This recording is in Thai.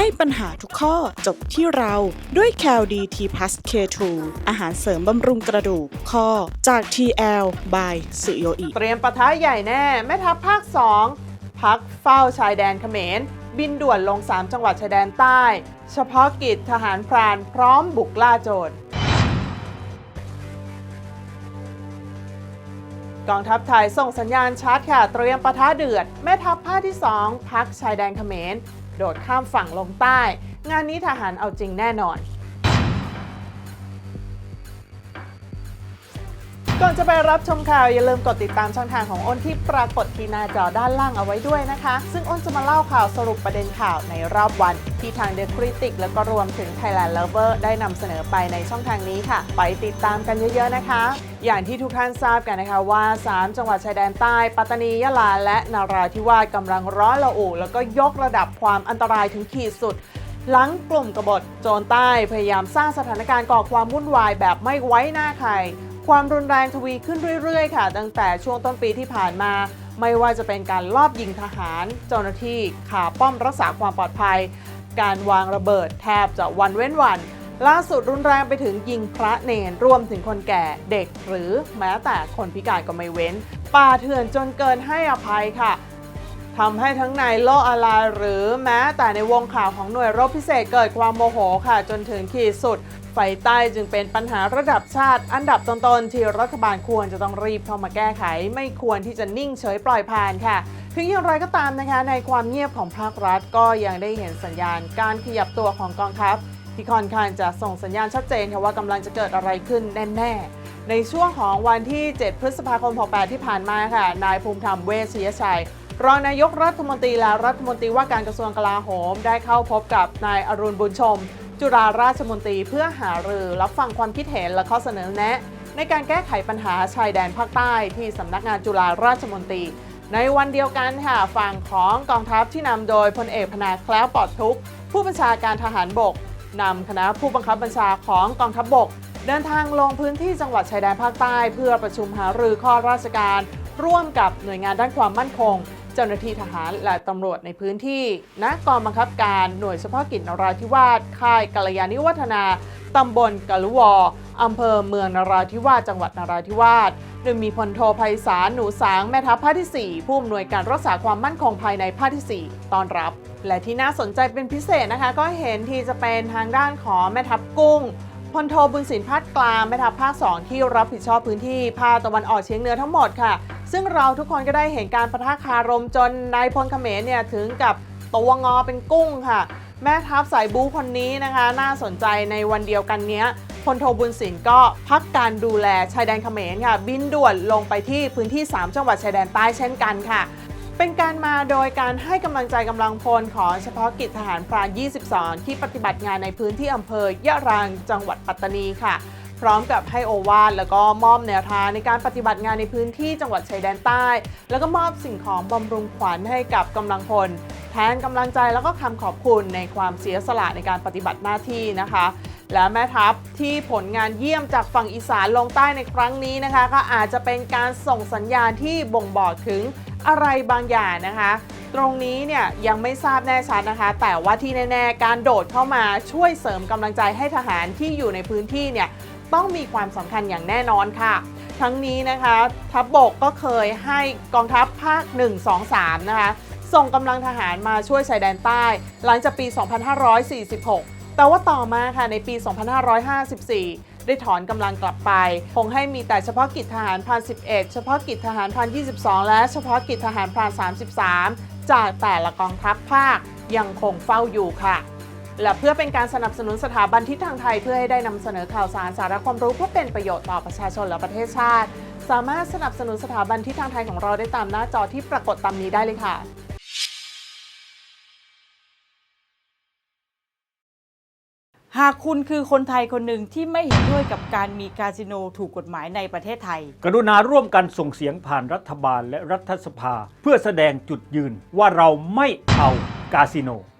ให้ปัญหาทุกข้อจบที่เราด้วย c a l d t p l u s K2 อาหารเสริมบำรุงกระดูกข้อจาก TL by สุโยอิเตรียมปะทะใหญ่แน่ แม่ทัพภาค 2 พักเฝ้าชายแดนเขมร บินด่วนลง 3 จังหวัดชายแดนใต้ เฉพาะกิจทหารพรานพร้อมบุกล่าโจรกองทัพไทยส่งสัญญาณชัดค่ะ เตรียมปะทะเดือด แม่ทัพภาคที่ 2 พักชายแดนเขมร โดดข้ามฝั่งลงใต้ งานนี้ทหารเอาจริงแน่นอน ก่อนจะไปรับชมข่าวอย่าลืมกดติดตามช่องทางของอ้นที่ปรากฏที่หน้าจอด้านล่างเอาไว้ด้วยนะคะ ซึ่งอ้นจะมาเล่าข่าวสรุปประเด็นข่าวในรอบวัน ที่ทาง The Critic แล้วก็รวมถึง Thailand Lover ได้นำเสนอไปในช่องทางนี้ค่ะ ไปติดตามกันเยอะๆนะคะ อย่างที่ทุกท่านทราบกันนะคะว่า 3 จังหวัดชายแดนใต้ ปัตตานียะลาและนาราธิวาสกำลังร้อนระอุแล้วก็ยกระดับความอันตรายถึงขีดสุดหลังกลุ่มกบฏโจรใต้พยายามสร้างสถานการณ์ก่อความวุ่นวายแบบไม่ไว้หน้าใคร ความรุนแรงทวีขึ้นเรื่อยๆ ค่ะ ตั้งแต่ช่วงต้นปีที่ผ่านมา ไม่ว่าจะเป็นการลอบยิงทหาร เจ้าหน้าที่ขาป้อมรักษาความปลอดภัย การวางระเบิดแทบจะวันเว้นวัน ล่าสุดรุนแรงไปถึงยิงพระเนรรวมถึงคนแก่เด็ก หรือแม้แต่คนพิการก็ไม่เว้น ป่าเถื่อนจนเกินให้อภัยค่ะทำให้ทั้งในโลกออนไลน์หรือแม้แต่ในวงข่าวของหน่วยรบพิเศษเกิดความโมโหค่ะ จนถึงขีดสุด ไฟใต้จึงเป็นปัญหาระดับชาติ อันดับต้นๆที่รัฐบาลควรจะต้องรีบเข้ามาแก้ไข ไม่ควรที่จะนิ่งเฉยปล่อยผ่านค่ะ ถึงอย่างไรก็ตามนะคะ ในความเงียบของภาครัฐก็ยังได้เห็นสัญญาณการขยับตัวของกองทัพที่ค่อนข้างจะส่งสัญญาณชัดเจนค่ะว่ากำลังจะเกิดอะไรขึ้นแน่ๆ ในช่วงของวันที่ 7 พฤษภาคม 68 ที่ผ่านมาค่ะ นายภูมิธรรมเวชยชัย รองนายกรัฐมนตรีและรัฐมนตรีว่าการกระทรวงกลาโหม ได้เข้าพบกับนายอรุณบุญชม จุฬาราชมนตรีเพื่อหารือรับฟังความคิดเห็นและข้อเสนอแนะ ในการแก้ไขปัญหาชายแดนภาคใต้ที่สำนักงานจุฬาราชมนตรี ในวันเดียวกันค่ะฝั่งของกองทัพที่นำโดยพลเอกพนาแคล้วปลอดทุก ผู้บัญชาการทหารบกนำคณะผู้บังคับบัญชาของกองทัพบก เดินทางลงพื้นที่จังหวัดชายแดนภาคใต้ เพื่อประชุมหารือข้อราชการ ร่วมกับหน่วยงานด้านความมั่นคง เจ้าหน้าที่ทหารและตำรวจในพื้นที่ณกองบังคับการหน่วยเฉพาะกิจนราธิวาสค่ายกัลยาณิวัฒนาตำบลกะลุวออำเภอเมืองนราธิวาสจังหวัดนราธิวาสโดยมีพลโทไพศาลหนูสางแม่ทัพภาคที่ 4 ผู้อำนวยการรักษาความมั่นคงภายในภาคที่ 4 ตอนรับ และที่น่าสนใจเป็นพิเศษนะคะ ก็เห็นที่จะเป็นทางด้านของแม่ทัพกุ้งพลโทบุญสินพัฒน์กลางแม่ทัพภาค 2 ที่รับผิดชอบพื้นที่ภาคตะวันออกเฉียงเหนือทั้งหมดค่ะ ซึ่งเราทุกคนก็ได้เห็นการประทะคารมจนนายพลเขมรเนี่ยถึงกับตัวงอเป็นกุ้งค่ะ แม่ทัพสายบู๊คนนี้นะคะ น่าสนใจในวันเดียวกันเนี้ยพลโทบุญสินก็พักการดูแลชายแดนเขมรค่ะ บินด่วนลงไปที่พื้นที่ 3 จังหวัดชายแดนใต้เช่นกันค่ะ เป็นการมาโดยการให้กำลังใจกำลังพลของเฉพาะกิจทหารพราน 22 ที่ปฏิบัติงานในพื้นที่อำเภอยะรังจังหวัดปัตตานีค่ะ พร้อมกับให้โอวาทแล้วก็มอบแนวทางในการปฏิบัติงานในพื้นที่จังหวัดชายแดนใต้ แล้วก็มอบสิ่งของบำรุงขวัญให้กับกำลังพลแทนกำลังใจแล้วก็คำขอบคุณในความเสียสละในการปฏิบัติหน้าที่นะคะและแม่ทัพที่ผลงานเยี่ยมจากฝั่งอีสานลงใต้ในครั้งนี้นะคะ ก็อาจจะเป็นการส่งสัญญาณที่บ่งบอกถึงอะไรบางอย่างนะคะ ตรงนี้เนี่ยยังไม่ทราบแน่ชัดนะคะ แต่ว่าที่แน่ ๆ การโดดเข้ามาช่วยเสริมกำลังใจให้ทหารที่อยู่ในพื้นที่เนี่ย ต้องมีความสำคัญอย่างแน่นอนค่ะ ทั้งนี้นะคะทัพบบกก็เคยให้กองทัพภาค 1 2 3 นะคะ ส่งกำลังทหารมาช่วยชายแดนใต้ หลังจากปี 2546 แต่ว่าต่อมาค่ะในปี 2554ได้ถอนกำลังกลับไป คงให้มีแต่เฉพาะกิจทหารพราน11 เฉพาะกิจทหารพราน22 และเฉพาะกิจทหารพราน33 จากแต่ละกองทัพภาคยังคงเฝ้าอยู่ค่ะ และเพื่อเป็นการสนับสนุนสถาบันทิศทางไทยเพื่อให้ได้นำเสนอข่าวสารสาระความรู้เพื่อเป็นประโยชน์ต่อประชาชนและประเทศชาติ สามารถสนับสนุนสถาบันทิศทางไทยของเราได้ตามหน้าจอที่ปรากฏตามนี้ได้เลยค่ะหากคุณคือคนไทยคนหนึ่งที่ไม่เห็นด้วยกับการมีคาสิโนถูกกฎหมายในประเทศไทย กรุณาร่วมกันส่งเสียงผ่านรัฐบาลและรัฐสภา เพื่อแสดงจุดยืนว่าเราไม่เอากาสิโน